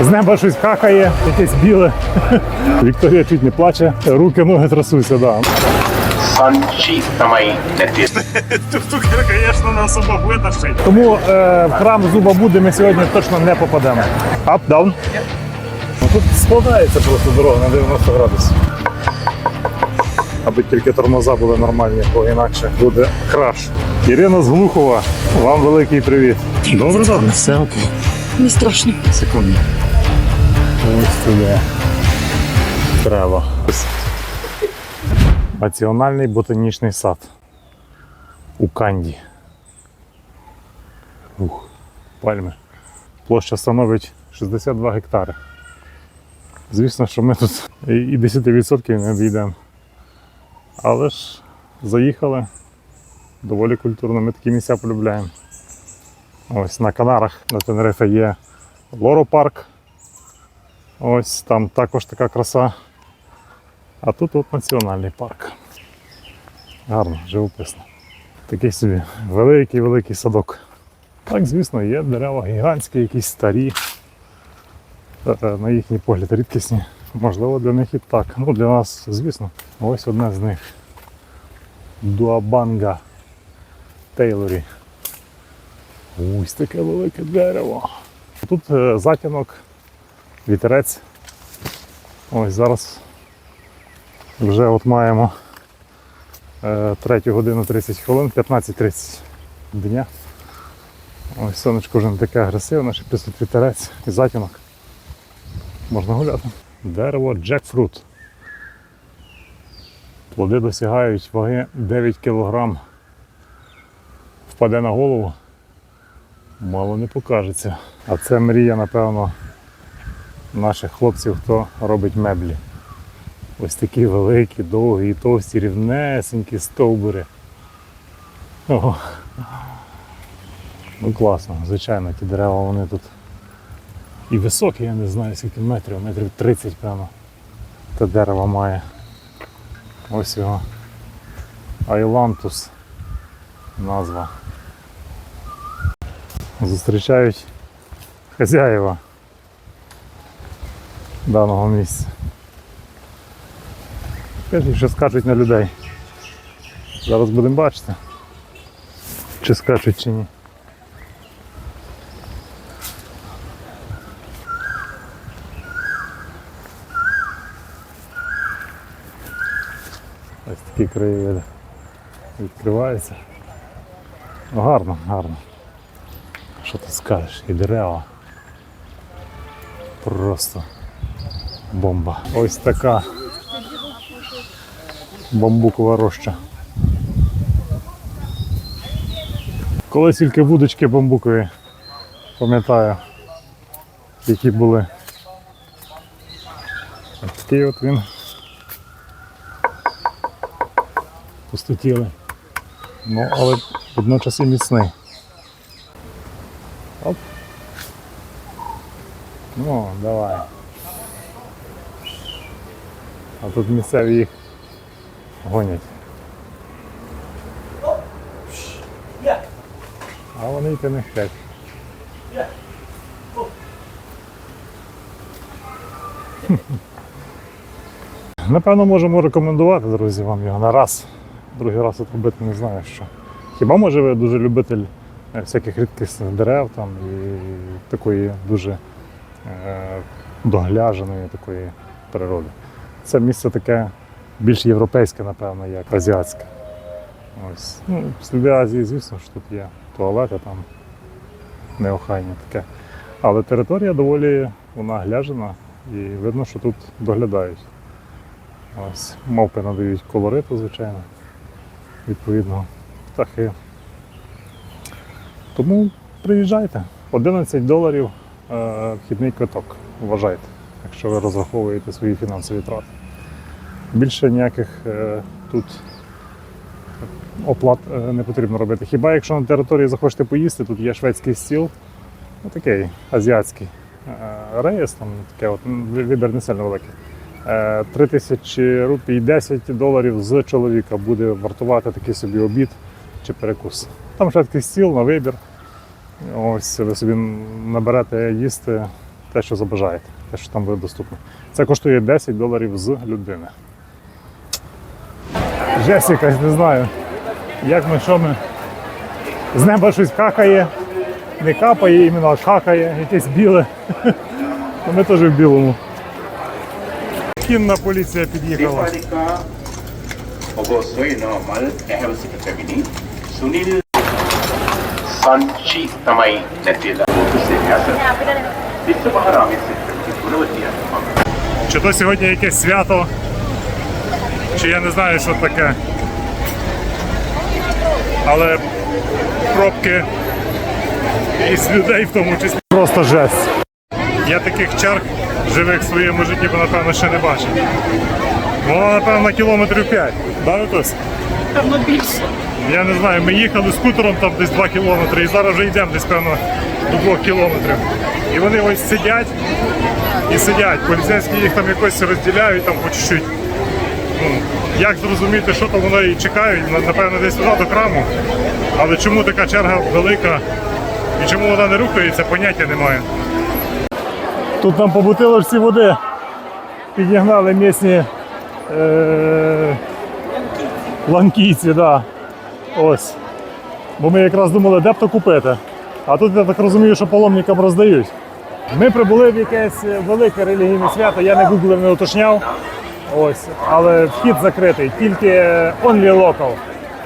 З неба щось какає, якесь біле. Вікторія чуть не плаче, руки, ноги трясуться, да. Санчіста мої. Тук-тук, звісно, на особо витащить. Тому е, в храм зуба Будди ми сьогодні точно не попадемо. Up, down. Ну, тут складається просто дорога на 90 градусів. Аби тільки тормоза були нормальні, бо інакше буде краш. Ірина з Глухова, вам великий привіт. Добре, добре. Все окей. Не страшно. Секунду. Ось туди. Треба. Національний ботанічний сад. У Канді. Ух, пальми. Площа становить 62 гектари. Звісно, що ми тут і 10% не обійдемо. Але ж заїхали доволі культурно, ми такі місця полюбляємо. Ось на Канарах на Тенерифе є Лоро парк. Ось там також така краса. А тут от національний парк. Гарно, живописно. Такий собі великий-великий садок. Так, звісно, є дерева гігантські, якісь старі. Е, е, На їхній погляд рідкісні. Можливо, для них і так. Ну, для нас, звісно, ось одне з них. Дуабанга Тейлорі. Ось таке велике дерево. Тут е, затінок, вітерець. Ось зараз вже от маємо е, 3 годину 30 хвилин, 15.30 дня. Ось сонечко вже не таке агресивне, ще тут вітерець і затінок. Можна гуляти. Дерево джекфрут. Плоди досягають ваги 9 кг. Впаде на голову. Мало не покажеться. А це мрія, напевно, наших хлопців, хто робить меблі. Ось такі великі, довгі, товсті, рівнесенькі стовбури. Ого. Ну класно, звичайно, ті дерева вони тут і високі, я не знаю скільки метрів, метрів 30 прямо. Те дерево має. Ось його. Айлантус назва зустрічають хазяїва даного місця. Скажіть, що скачуть на людей. Зараз будемо бачити, чи скачуть, чи ні. Ось такі краєвиди відкриваються. Гарно, гарно. Що ти скажеш? І дерева. Просто бомба. Ось така бамбукова роща. Колись тільки вудочки бамбукові, пам'ятаю, які були. Ось такий от він. Пустотіли. Ну, але водночас і міцний. Ну, давай. А тут місцеві їх гонять. А вони йти не хочуть. Напевно, можемо рекомендувати, друзі, вам його на раз. Другий раз тут робити не знаю що. Хіба може ви дуже любитель е, всяких рідкісних дерев там і такої дуже догляженої такої природи. Це місце таке більш європейське, напевно, як азіатське. Ось. Ну, сліди Азії, звісно, що тут є туалети там неохайні таке. Але територія доволі вона гляжена і видно, що тут доглядають. Ось, мавпи надають колориту, звичайно, відповідно, птахи. Тому приїжджайте. 11 доларів е, вхідний квиток, вважайте, якщо ви розраховуєте свої фінансові трати. Більше ніяких е, тут оплат е, не потрібно робити. Хіба якщо на території захочете поїсти, тут є шведський стіл, ну, такий азіатський е, рейс, там таке от, вибір не сильно великий. Е, 3 тисячі рупій, 10 доларів з чоловіка буде вартувати такий собі обід чи перекус. Там шведський стіл на вибір. Ось ви собі наберете їсти те, що забажаєте, те, що там буде доступно. Це коштує 10 доларів з людини. Жесть якась, не знаю. Як ми, що ми. З неба щось какає, не капає, іменно а какає, якесь біле. Ми теж в білому. Кінна поліція під'їхала. Deepalika, Punavatiya, Чи то сьогодні якесь свято, чи я не знаю, що таке. Але пробки із людей в тому числі. Просто жесть. Я таких чарк живих в своєму житті, бо, напевно, ще не бачив. Воно, напевно, кілометрів 5. Да, Вітусь? Певно більше. Я не знаю, ми їхали скутером там десь 2 кілометри і зараз вже йдемо десь, певно, до 2 кілометрів. І вони ось сидять і сидять. Поліцейські їх там якось розділяють там по чуть-чуть. Ну, як зрозуміти, що там воно і чекають, напевно, десь туди до храму. Але чому така черга велика і чому вона не рухається, поняття немає. Тут нам по бутилочці води підігнали місні е- ланкійці, да. Ось. Бо ми якраз думали, де б то купити. А тут я так розумію, що паломникам роздають. Ми прибули в якесь велике релігійне свято, я не гуглив, не уточняв. Ось, але вхід закритий, тільки only local.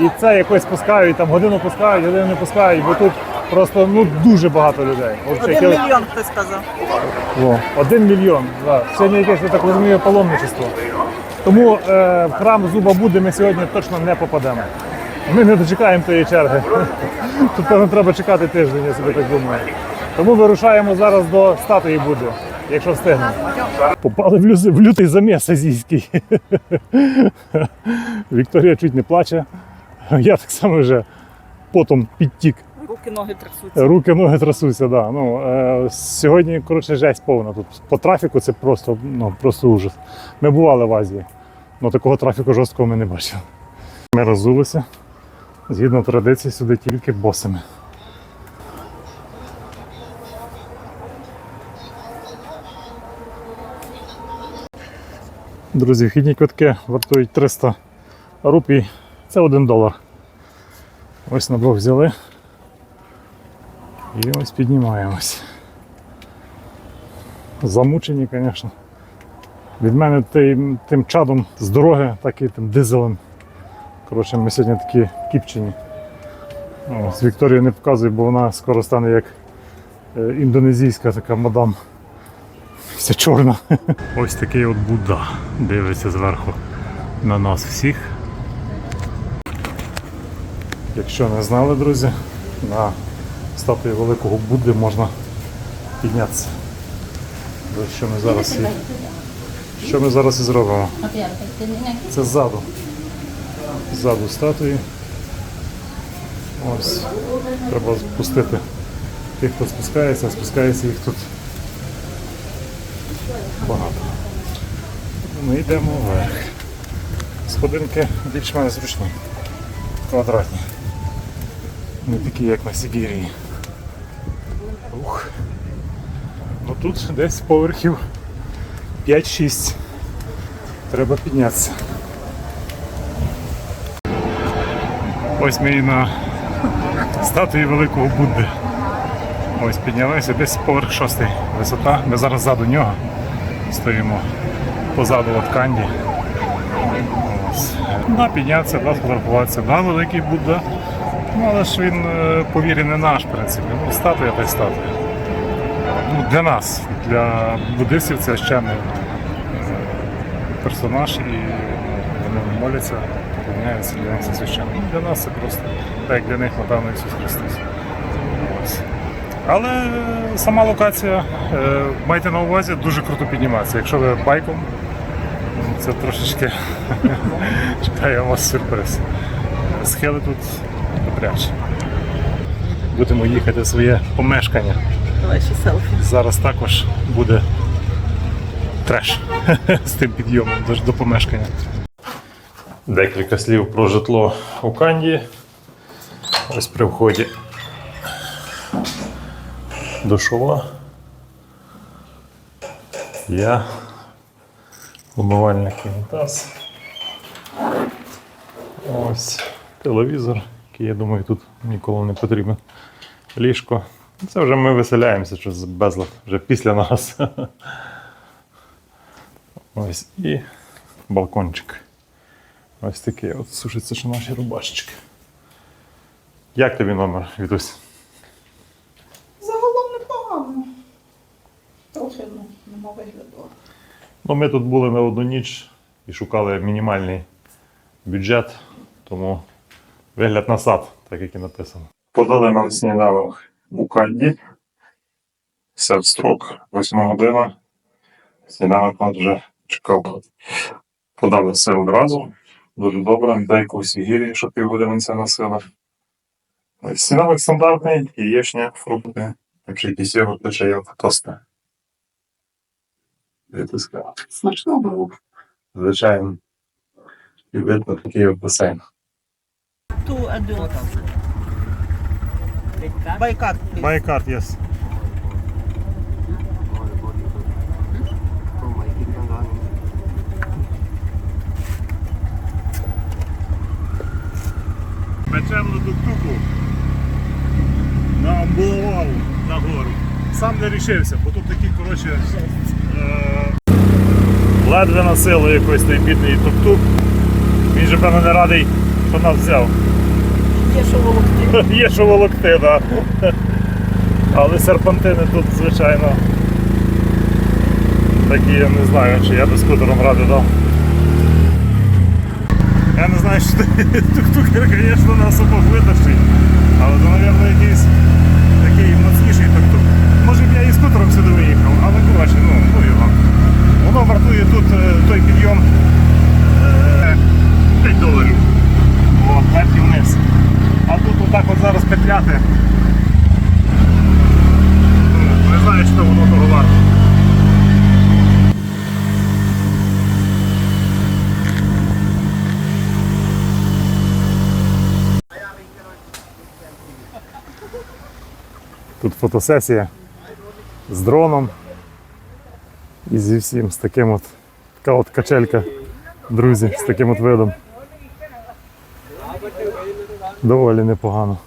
І це якось пускають, там годину пускають, годину не пускають, бо тут просто ну, дуже багато людей. Один яке- мільйон хтось сказав. О, один мільйон. Да. Сьогодні якесь, я так розумію, паломничество. Тому е, в храм Зуба Будди ми сьогодні точно не попадемо. Ми не дочекаємо тієї черги. Тут певно треба чекати тиждень, я собі так думаю. Тому вирушаємо зараз до статуї Будди, якщо встигнемо. Попали в, люзи- в лютий заміс азійський. Вікторія чуть не плаче. Я так само вже потом підтік. Руки, ноги трясуться. Руки, ноги трясуться, да. Ну, е, сьогодні, коротше, жесть повна. Тут по трафіку це просто, ну, просто ужас. Ми бували в Азії, але такого трафіку жорсткого ми не бачили. Ми розулися. Згідно традиції, сюди тільки босими. Друзі, вхідні квитки вартують 300 рупій. Це 1 долар. Ось на двох взяли. І ось піднімаємось. Замучені, звісно. Від мене тим, тим чадом з дороги, так і тим дизелем. Коротше, ми сьогодні такі кіпчені. О, з Вікторією не показую, бо вона скоро стане як е, індонезійська така мадам. Вся чорна. Ось такий от Будда дивиться зверху на нас всіх. Якщо не знали, друзі, на статуї великого Будди можна піднятися. Що ми зараз і, що ми зараз і зробимо? Це ззаду. Ззаду статуї. Ось. Треба спустити тих, хто спускається, а спускається їх тут багато. Ми йдемо вверх. Сходинки більш-менш зручні. Квадратні. Не такі, як на Сибірії. Ух. Ну тут десь поверхів 5-6. Треба піднятися. Ось ми і на статуї Великого Будди. Ось піднялися, десь поверх шостий висота. Ми зараз ззаду нього стоїмо. Позаду от канді. Ось. Да, піднятися, да. Да, великий Будда. Ну, але ж він е, не наш, в принципі. Ну, статуя та й статуя. Ну, для нас, для буддистів це священний е, персонаж, і ну, вони моляться, поклоняються, це. Ну, Для нас це просто, так як для них, напевно, Ісус Христос. Ось. Але сама локація, е, майте на увазі, дуже круто підніматися. Якщо ви байком, це трошечки чекає вас сюрприз. Схили тут добряче. Будемо їхати в своє помешкання. Зараз також буде треш з тим підйомом до помешкання. Декілька слів про житло у Канді. Ось при вході душова. Я умивальник унітаз. Ось телевізор, який, я думаю, тут ніколи не потрібен. Ліжко. Це вже ми виселяємося щось безлад, вже після нас. Ось і балкончик. Ось такий от сушиться ще наші рубашечки. Як тобі номер, Вітусь? Загалом непогано. Трохи ну, нема вигляду. Ну, ми тут були на одну ніч і шукали мінімальний бюджет, тому вигляд на сад, так як і написано. Подали нам сніданок у Кадді. Все строк, 8 година. Сніданок нас вже чекав. Подали все одразу. Дуже добре. Дай якусь вігірі, що півгодини це носили. Ось Сніданок стандартний, яєчня, фрукти, якщо якісь йогурти, чайок, тости. Смачно було. Звичайно. І видно такий от басейн. Ту адюлт. Байкат. Байкарт, yes. Печем на тук-туку на Амбуловалу на гору. Сам не рішився, бо тут такі, коротше, е- ледве на силу якось той бідний тук-тук. Він же, певно, не радий, що нас взяв. Є що волокти. Є що волокти, так. Але серпантини тут, звичайно, такі, я не знаю, чи я би скутером ради дав. Я не знаю, що тук-тук, звісно, нас обох витащить. Але то, мабуть, якийсь такий моцніший тук-тук. Може б я і скутером сюди виїхав, але коротше, ну, ну його. Воно вартує тут е, той підйом е, 5 доларів. От, вверх і вниз. А тут отак от зараз петляти. ну, Не знаю, що воно того варто. Тут фотосесія з дроном і зі всім з таким от така от качелька, друзі, з таким от видом. Доволі непогано.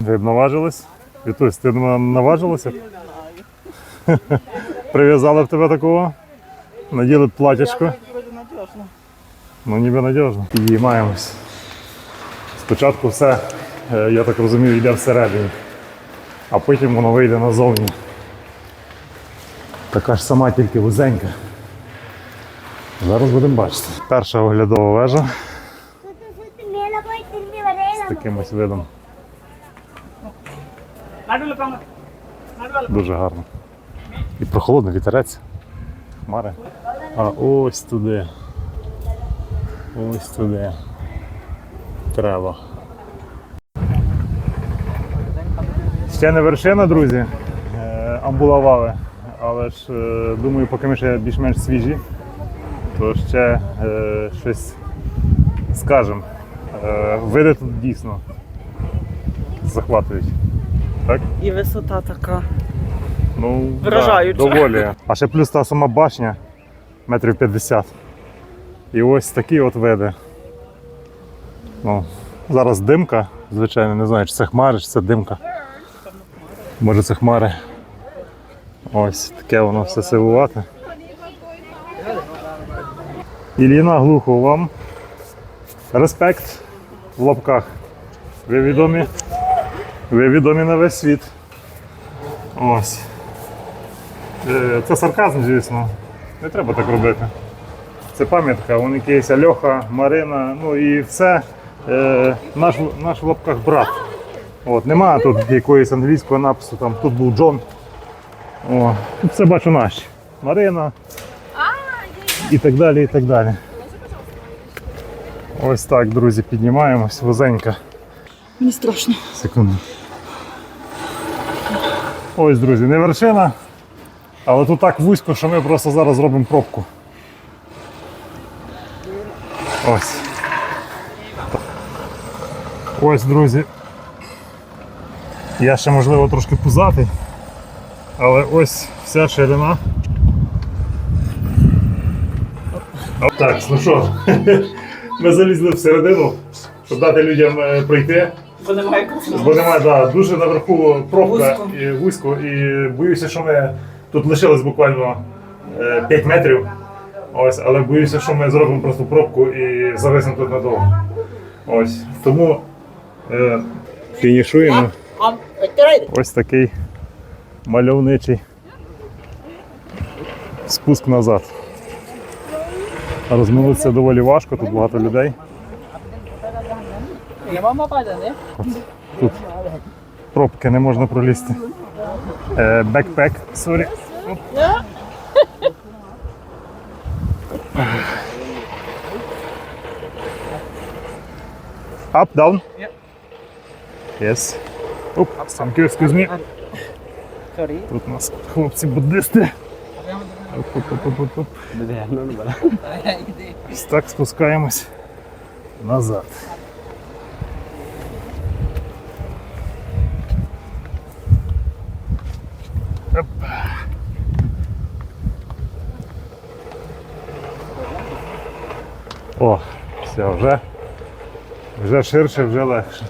Ви б наважились? Вітусь, ти наважилася? Прив'язали б тебе такого? Наділи б платячко. Ну ніби надіжно. Підіймаємось. Спочатку все, е, я так розумію, йде всередині, а потім воно вийде назовні. Така ж сама, тільки вузенька. Зараз будемо бачити. Перша оглядова вежа з таким ось видом. Дуже гарно. І прохолодний вітерець. Хмари. А ось туди. Ось туди. Треба. Ще не вершина, друзі. Е, Амбулавали. Але ж е, думаю, поки ми ще більш-менш свіжі, то ще е, щось скажемо. Е, види тут дійсно захватують. Так? І висота така. Ну, Вражаюче. Да, доволі. А ще плюс та сама башня метрів 50. І ось такі от види. Ну, зараз димка, звичайно, не знаю, чи це хмари, чи це димка. Може це хмари. Ось таке воно все сивувати. Іліна Глухов вам. Респект в лапках. Ви відомі. Ви відомі на весь світ. Ось. Е, Це сарказм, звісно. Не треба так робити. Це пам'ятка, вони якийсь Альоха, Марина, ну і все. Е, наш, наш в лапках брат. От, нема тут якоїсь англійського напису, там, тут був Джон. О, тут все бачу наші. Марина. І так далі, і так далі. Ось так, друзі, піднімаємось, вузенька. Мені страшно. Секунду. Ось, друзі, не вершина, але тут так вузько, що ми просто зараз зробимо пробку. Ось. Ось, друзі. Я ще можливо трошки пузатий, але ось вся ширина Так, ну що, ми залізли всередину, щоб дати людям е, пройти. Бо немає. Бо немає, да, дуже наверху пробка Вузько. і вузько, і боюся, що ми тут лишилось буквально е, 5 метрів. Ось, але боюся, що ми зробимо просто пробку і зависнемо тут надовго. Ось. Тому е, фінішуємо. Ось такий мальовничий спуск назад. Розминутися доволі важко, тут багато людей. Тут пробки не можна пролізти. Бекпек, сорі. Up, down? Yes. Оп, excuse me. Тут у нас хлопці буддисти. Оп, оп, оп, оп, оп, оп. Ось Так спускаємось назад. Оп. О, все, вже, вже ширше, вже легше.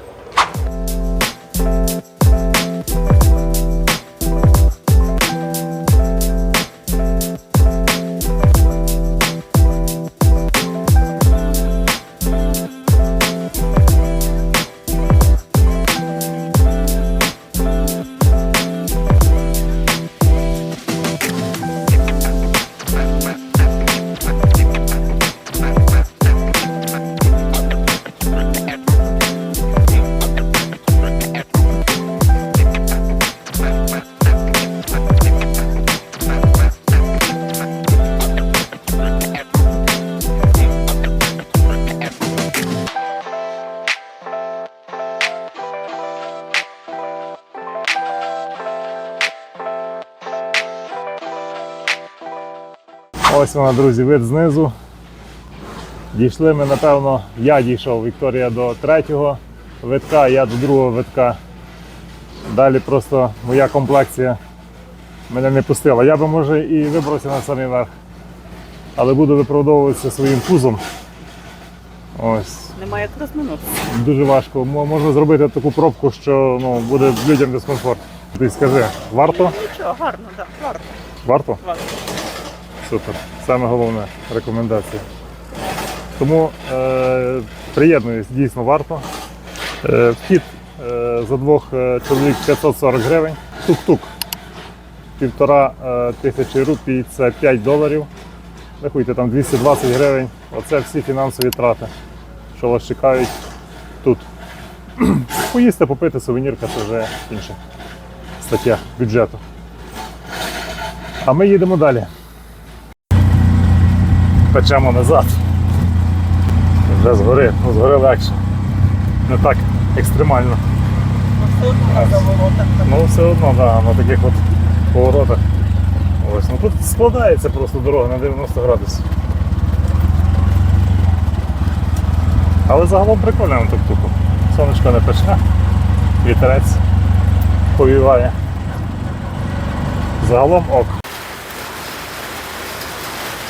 Ось вона, друзі, вид знизу. Дійшли ми, напевно, я дійшов Вікторія до третього витка, я до другого витка. Далі просто моя комплекція мене не пустила. Я би може і вибрався на самий верх, але буду виправдовуватися своїм пузом. Ось. Немає як розминутися. Дуже важко. Мо- Можна зробити таку пробку, що ну, буде людям дискомфорт. Ти скажи, варто? Нічого, гарно, так, варто. Варто? варто. Супер. Саме головне рекомендація. Тому е, приєднуюсь, дійсно варто. Е, вхід е, за двох е, чоловік 540 гривень. Тук-тук. Півтора е, тисячі рупій це 5 доларів. Рахуйте, там 220 гривень. Оце всі фінансові трати, що вас чекають тут. Поїсти, попити, сувенірка це вже інша стаття бюджету. А ми їдемо далі печемо назад. Вже згори, ну згори легше. Не так екстремально. Ну все одно, да, на таких от поворотах. Ось, ну тут складається просто дорога на 90 градусів. Але загалом прикольно на тук-туку. Сонечко не пече, вітерець повіває. Загалом ок.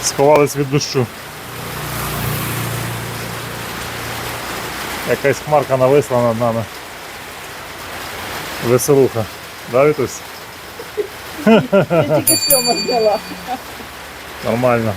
Сховались від дощу. Якась хмарка нависла над нами. Веселуха. Да, Вітусь? Я тільки сьома зняла. Нормально.